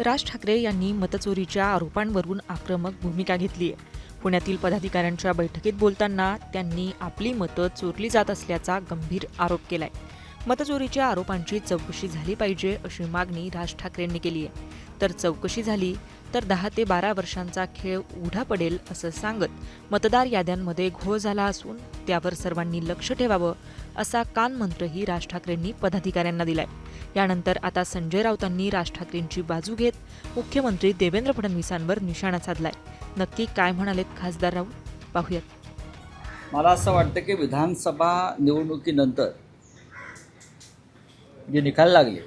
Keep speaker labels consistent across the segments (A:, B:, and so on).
A: राज ठाकरे यांनी मतचोरीच्या आरोपांवरून आक्रमक भूमिका घेतली आहे. पुण्यातील पदाधिकाऱ्यांच्या बैठकीत बोलताना त्यांनी आपली मतं चोरली जात असल्याचा गंभीर आरोप केलाय. मतचोरीच्या आरोपांची चौकशी झाली पाहिजे अशी मागणी राज ठाकरेंनी केली आहे. तर चौकशी झाली तर दहा ते बारा वर्षांचा खेळ उघडा पडेल असं सांगत मतदार याद्यांमध्ये घोळ झाला असून त्यावर सर्वांनी लक्ष ठेवावं असा कानमंत्रही राज ठाकरेंनी पदाधिकाऱ्यांना दिलाय. यानंतर आता संजय राऊतांनी राज ठाकरेंची बाजू घेत मुख्यमंत्री देवेंद्र फडणवीसांवर निशाणा साधलाय. नक्की काय म्हणालेत खासदार राऊत? पाहूयात.
B: मला असं वाटतं की विधानसभा निवडणुकीनंतर जे निकाल लागले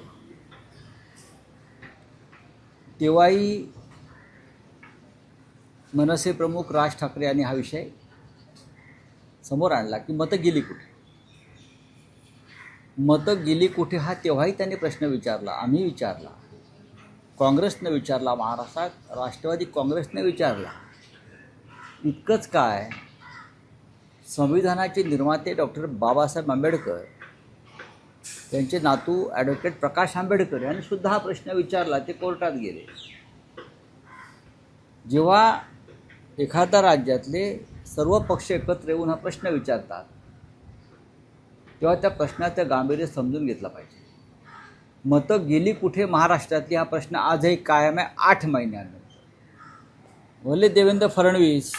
B: तेव्हाही मनसे प्रमुख राज ठाकरे यांनी हा विषय समोर आणला की मतं गेली कुठे? मतं गेली कुठे हा तेव्हाही त्यांनी प्रश्न विचारला आम्ही विचारला. काँग्रेसनं विचारला महाराष्ट्रात राष्ट्रवादी काँग्रेसने विचारला. इतकंच काय? संविधानाचे निर्माते डॉक्टर बाबासाहेब आंबेडकर त्यांचे नातू ॲडव्होकेट प्रकाश आंबेडकर यांनी सुद्धा हा प्रश्न विचारला ते कोर्टात गेले. जेव्हा एखाद्या राज्यातले सर्व पक्ष एकत्र येऊन हा प्रश्न विचारतात तेव्हा त्या प्रश्नाचं गांभीर्य समजून घेतलं पाहिजे. मतं गेली कुठे महाराष्ट्रातली हा प्रश्न आजही कायम आहे आठ महिन्यानंतर. भले देवेंद्र फडणवीस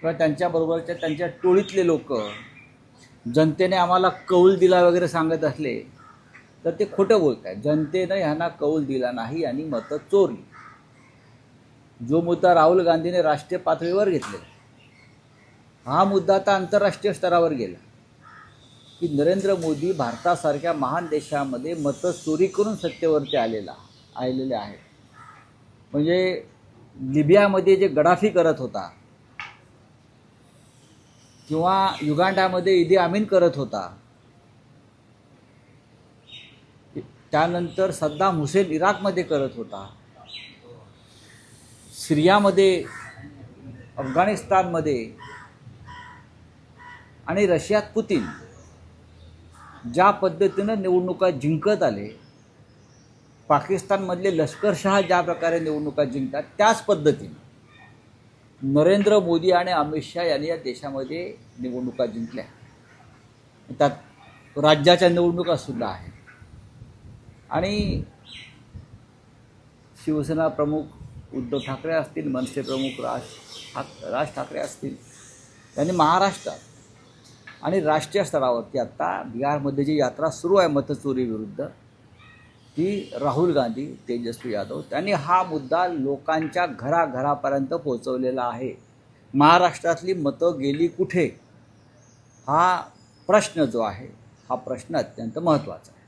B: किंवा त्यांच्याबरोबरच्या त्यांच्या टोळीतले लोक जनतेने आम्हाला कौल दिला वगैरे सांगत असले तर ते खोटं बोलत आहेत जनतेनं ह्यांना कौल दिला नाही आणि मतं चोरली. जो मुद्दा राहुल गांधीने राष्ट्रीय पातळीवर घेतलेला हा मुद्दा आता आंतरराष्ट्रीय स्तरावर गेला. की नरेंद्र मोदी भारतासारख्या महान देशामध्ये मतं चोरी करून सत्तेवरती आलेला आलेले आहेत. म्हणजे लिबियामध्ये जे गडाफी करत होता किंवा युगांडामध्ये इदी आमीन करत होता त्यानंतर सद्दाम हुसेन इराकमध्ये करत होता सिरियामध्ये अफगाणिस्तानमध्ये आणि रशियात पुतीन ज्या पद्धतीनं निवडणुका जिंकत आले पाकिस्तानमधले लष्करशहा ज्या प्रकारे निवडणुका जिंकतात त्याच पद्धतीनं नरेंद्र मोदी आणि अमित शहा यांनी या देशामध्ये निवडणुका जिंकल्या. त्यात राज्याच्या निवडणुका सुद्धा आहेत. आणि शिवसेना प्रमुख उद्धव ठाकरे असतील मनसे प्रमुख राज ठाक राज ठाकरे असतील त्यांनी महाराष्ट्रात आणि राष्ट्रीय स्तरावरती आत्ता बिहारमध्ये जी यात्रा सुरू आहे मतचोरीविरुद्ध ती राहुल गांधी तेजस्वी यादव त्यांनी हा मुद्दा लोकांच्या घराघरापर्यंत पोहोचवलेला आहे. महाराष्ट्रातली मतं गेली कुठे? हा प्रश्न जो आहे हा प्रश्न अत्यंत महत्त्वाचा आहे.